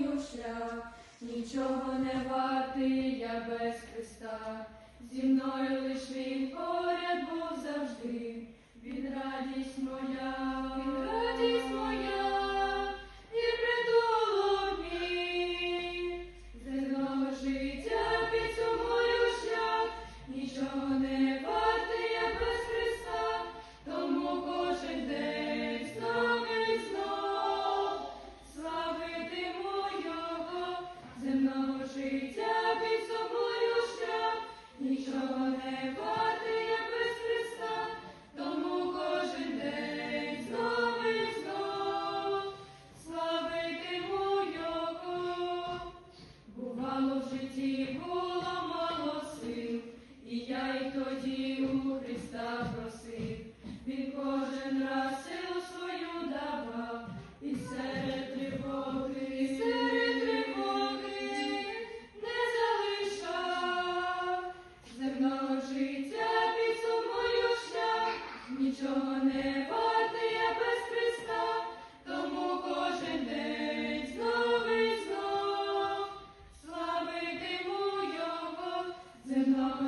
сумую шлях, нічого не вартий я без Христа. Зі мною лиш він поряд був завжди. Він радість моя, життя підсумую шлях, нічого не вартий я без Христа, тому кожен день знов і знов славитиму Його. Бувало в житті було мало і я й тоді у Христа просив. Він кожен раз силу свою давав, і серед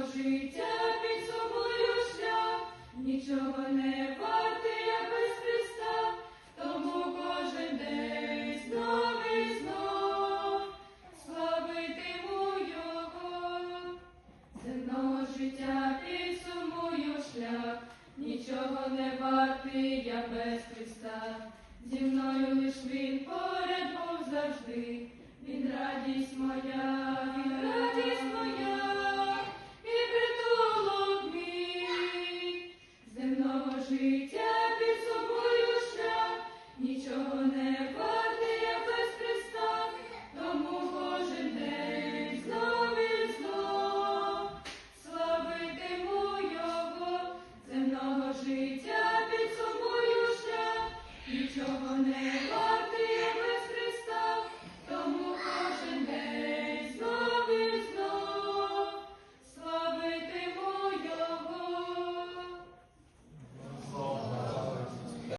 життя підсумую шлях, нічого не вартий я без Христа, тому кожен день знов знов славитиму Його. Земного життя підсумую шлях, нічого не вартий я без Христа. Зі мною лиш він поряд був завжди. Він радість моя, Земного під собою шлях, нічого не вартий я без Христа, тому кожен день знов знов славитиму Його, земного життя підсумую шлях, нічого не